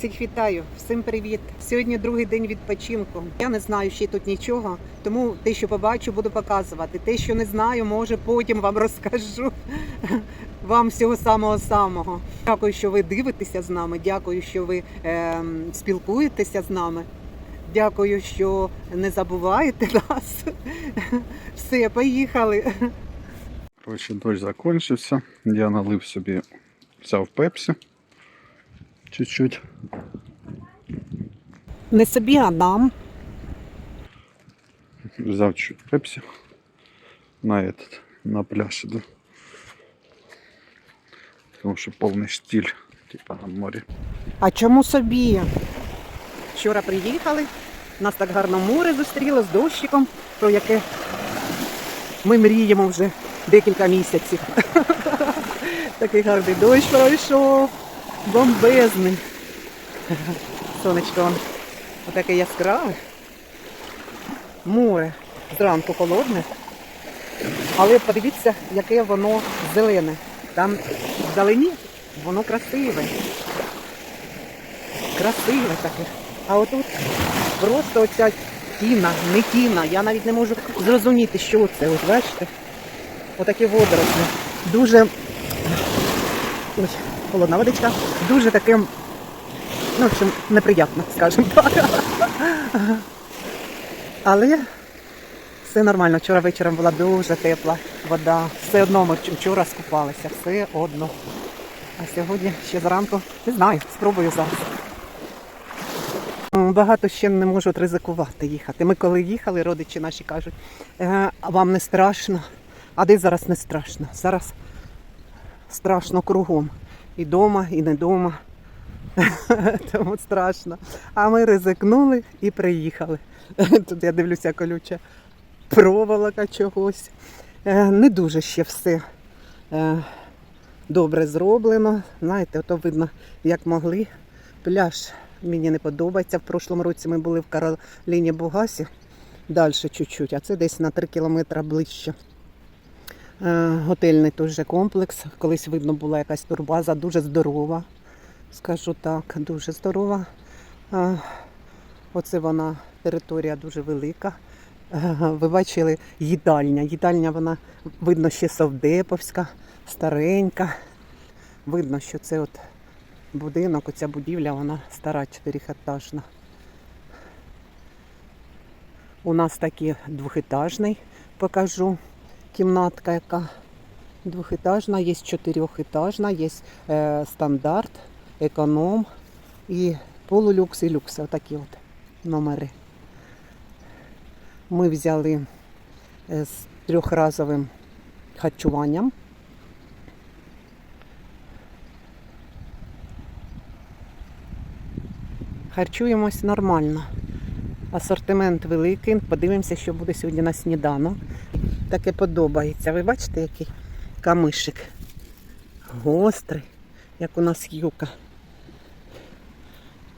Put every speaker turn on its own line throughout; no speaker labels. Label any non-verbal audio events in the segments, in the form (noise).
Всіх вітаю, всім привіт. Сьогодні другий день відпочинку. Я не знаю ще тут нічого, тому те, що побачу, буду показувати. Те, що не знаю, може потім вам розкажу. (laughs) Вам всього самого самого. Дякую, що ви дивитеся з нами. Дякую, що ви е, спілкуєтеся з нами. Дякую, що не забуваєте (laughs) нас. Все, поїхали.
Коротше, дощ закончився. Я налив собі, взяв пепсі. Чуть-чуть.
Не собі, а нам.
Взяв чуть пепсі. На этот, на пляж іду. Тому що повний штіль, типа на морі.
А чому собі? Вчора приїхали, нас так гарно море зустріло з дощиком, про яке ми мріємо вже декілька місяців. (laughs) Такий гарний дощ пройшов, бомбезний. Сонечко вон отаке яскраве. Море зранку холодне. Але подивіться, яке воно зелене. Там вдалині воно красиве красиве таке. А отут просто оця тіна, не тіна. Я навіть не можу зрозуміти, що це. Ось бачите? Отакі водорослі. Дуже ой, холодна водичка, дуже таке, ну, в общем, неприємно, скажімо так. Але все нормально. Вчора вечором була дуже тепла вода. Все одно ми вчора скупалися, все одно. А сьогодні ще зранку, не знаю, спробую зараз. Багато ще не можуть ризикувати їхати. Ми коли їхали, родичі наші кажуть, «Е, вам не страшно. А де зараз не страшно? Зараз страшно кругом. І дома, і не дома. (laughs) Тому страшно. А ми ризикнули і приїхали. (laughs) Тут я дивлюся колюча проволока чогось. Е, Не дуже ще все е, добре зроблено. Знаєте, ото видно, як могли. Пляж мені не подобається. В прошлому році ми були в Кароліні Бугасі, далі чуть-чуть, а це десь на 3 кілометри ближче. Е, Готельний той же комплекс. Колись видно була якась турбаза, дуже здорова. Скажу так, дуже здорова. Е, Оце вона територія дуже велика. Е, Ви бачили їдальня. Їдальня вона видно ще совдеповська, старенька. Видно, що це от будинок, оця будівля, вона стара чотирьохетажна. У нас такий двохетажний, покажу, кімнатка яка двохетажна, є чотирьохетажна, є е, стандарт, економ і полулюкс і люкс. Отакі от номери. Ми взяли е, з трьохразовим харчуванням. Харчуємось нормально. Асортимент великий. Подивимося, що буде сьогодні на сніданок. Таке подобається. Ви бачите, який камишик? Гострий, як у нас юка.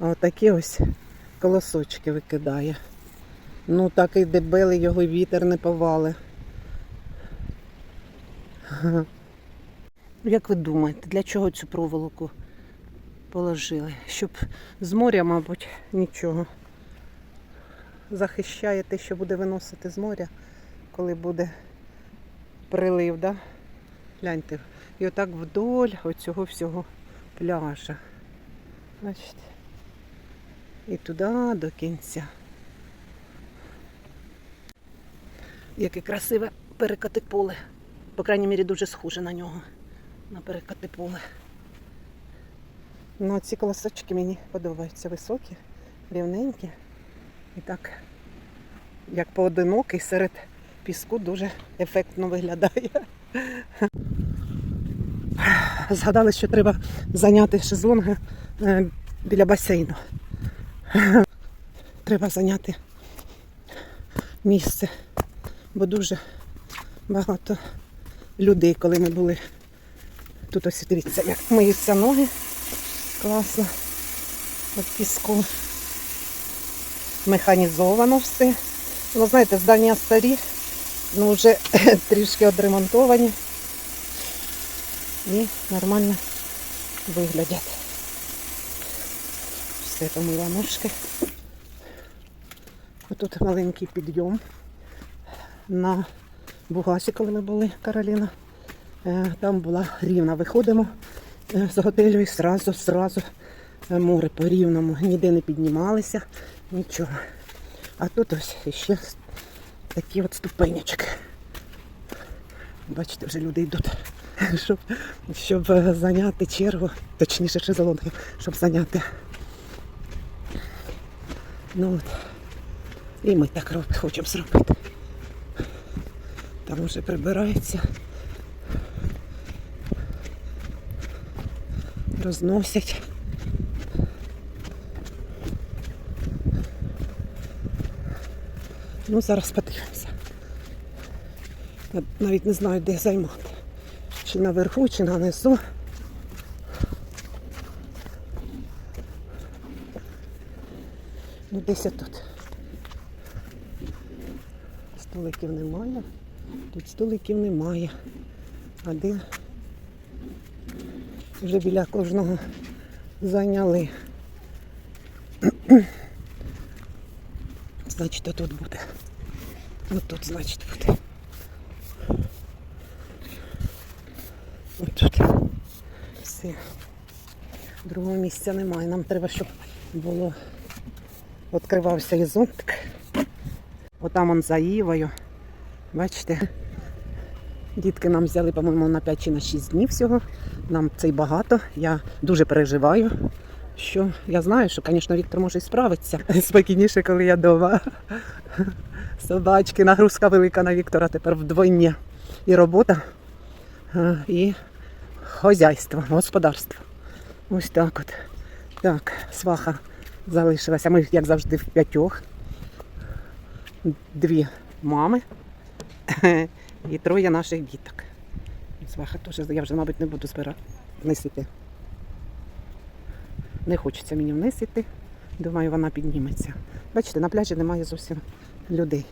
Отакі ось колосочки викидає. Ну такий дебелий його вітер не повали. Як ви думаєте, для чого цю проволоку положили? Щоб з моря, мабуть, нічого. Захищає те, що буде виносити з моря, коли буде прилив, да? Гляньте. І отак вдоль оцього всього пляжа. Бачите? І туди до кінця. Яке красиве перекати поле. По крайній мірі, дуже схоже на нього. На перекати поле. Ну, ці колосочки мені подобаються високі, рівненькі. І так, як поодинокий серед піску дуже ефектно виглядає. Згадали, що треба зайняти шезлонги е, біля басейну. Треба зайняти місце, бо дуже багато людей, коли ми були тут ось дивіться, як миються ноги. Класно. От піску. Механізовано все. Ну, знаєте, здання старі, ну вже (laughs) трішки відремонтовані і нормально виглядять. Я помила ножки. Отут маленький підйом на Бугасі, коли ми були, Кароліна. Е, Там була рівна. Виходимо е, з готелю і зразу, зразу е, море по рівному. Ніде не піднімалися, нічого. А тут ось ще такі от ступенечки. Бачите, вже люди йдуть, (laughs) щоб, щоб е, зайняти чергу, точніше шезлонги, щоб зайняти. Ну от. І ми так роб- хочемо зробити. Там вже прибирається. Розносять. Ну, зараз подивимося. Навіть не знаю, де займати. Чи наверху, чи на низу. Ну, десь я тут. Столиків немає. Тут столиків немає. А де? Вже біля кожного зайняли. Значить, тут буде. От тут, значить, буде. От тут. Все. Другого місця немає. Нам треба, щоб було. Відкривався зонтик. Отам он за Івою. Бачите? Дітки нам взяли, по-моєму, на 5 чи на 6 днів всього. Нам це й багато. Я дуже переживаю. Що я знаю, що, звісно, Віктор може і справитися (laughs) спокійніше, коли я вдома. Собачки, нагрузка велика на Віктора тепер вдвойні. І робота, е, і хозяйство, господарство. Ось так от. Так, сваха залишилася. Ми, як завжди, в п'ятьох. Дві мами (laughs) і троє наших діток. Сваха теж, я вже, мабуть, не буду збирати іти. Не хочеться мені вниз іти. Думаю, вона підніметься. Бачите, на пляжі немає зовсім людей.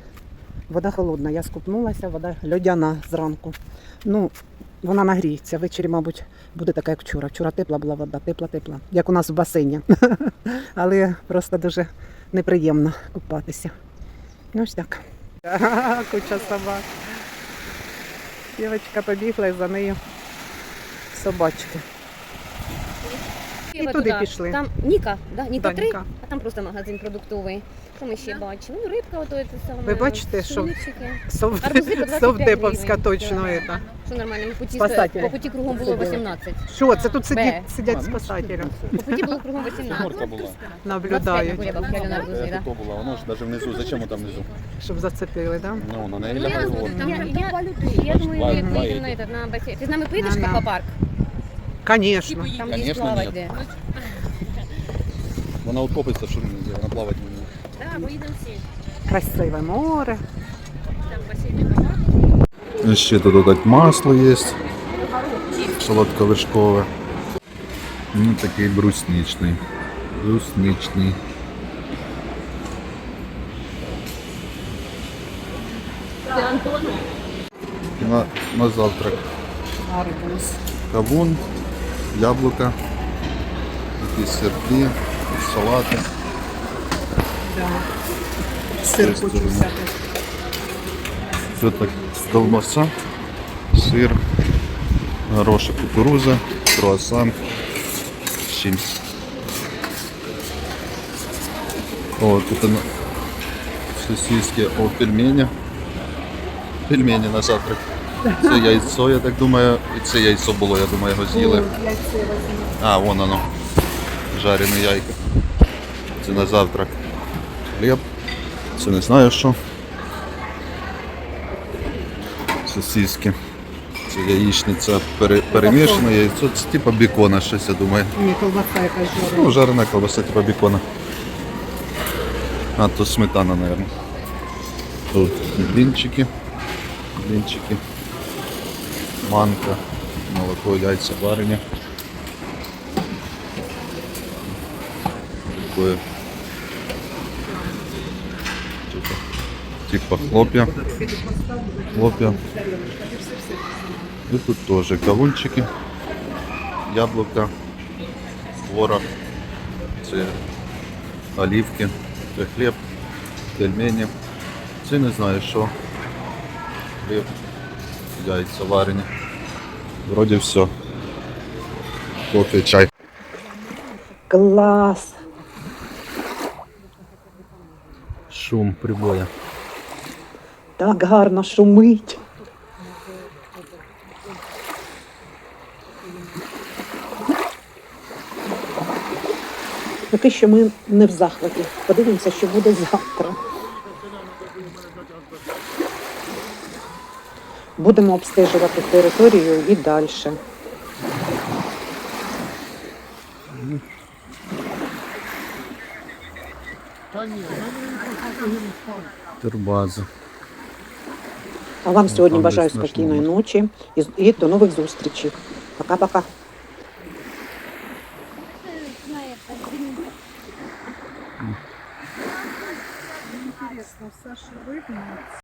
Вода холодна, я скупнулася, вода льодяна зранку. Ну, вона нагріється. Ввечері, мабуть, буде така, як вчора. Вчора тепла була вода, тепла-тепла, як у нас в басейні. (laughs) Але просто дуже неприємно купатися. Ну, ось так. (laughs) Куча собак. Дівчинка побігла і за нею собачки. І туди
туди.
пішли.
Там Ніка, да? Ніка
Да,
3,
Ніка.
а там просто магазин продуктовий. Що ми ще бачимо? Ну, рибка, ото це саме.
Ви бачите, що-
сувенірчики.
Сов...
Арбузи по 25
Совдеповська
гривень.
точно.
Да.
Это.
Що нормально, по путі,
Спасателі.
по путі кругом було 18.
Що, це тут сидять, сидять спасателі,
По путі було кругом 18.
Горка була.
наблюдають,
на кулябах на арбузи,
Е,
да.
Була, воно ж навіть внизу. Зачем там внизу?
щоб зацепили, да?
Ну, на неї
Ну, я,
лягає
я, я, я думаю, як
два
на,
є.
этот, на басейн. Ти з нами поїдеш в
Ну,
аквапарк?
Конечно.
Там є
Конечно,
плавати
ні.
де.
Вона утопиться, що мені вона плавати не вміє.
Так, поїдемо всі.
Красиве море.
Там басейн аквапарк.
Ще тут так масло є. Солодковишкове. Ну такий брусничний. Брусничний. На, на завтрак.
Арбуз.
Кавун, яблука, якісь сирки, салати.
Да. Сир
Ось
хочу
це.
взяти.
Це так колбаса, сир, горошок кукуруза, круасан з чимсь. О, тут на сосиски, о, пельмені. Пельмені на завтрак. Це яйцо, я так думаю, і це яйцо було, я думаю, його з'їли. А, вон воно. Жарене яйко. Це на завтрак. Хліб. Це не знаю що. Сосиски. Це яєчниця пере, перемішана, яйцо, це типа бікона щось, я думаю.
Ні, колбаса якась жарена.
Ну, жарена колбаса, типа бікона. А, то сметана, наверное. Тут блинчики. Блинчики. Манка. Молоко, яйця, варення. Такое. Типа, типа хлопья. Хлопья. И тут тоже кавунчики, яблоко, творог. Це оливки, це хліб, пельмені. Це не знаю що. Хліб, яйця варені. Вроді все. Кофе, чай.
Клас!
Шум прибоя.
Так гарно шумить. Поки що ми не в захваті. Подивимося, що буде завтра. Будемо обстежувати територію і далі.
Турбаза.
А вам сьогодні бажаю спокійної ночі і, до нових зустрічей. Пока-пока.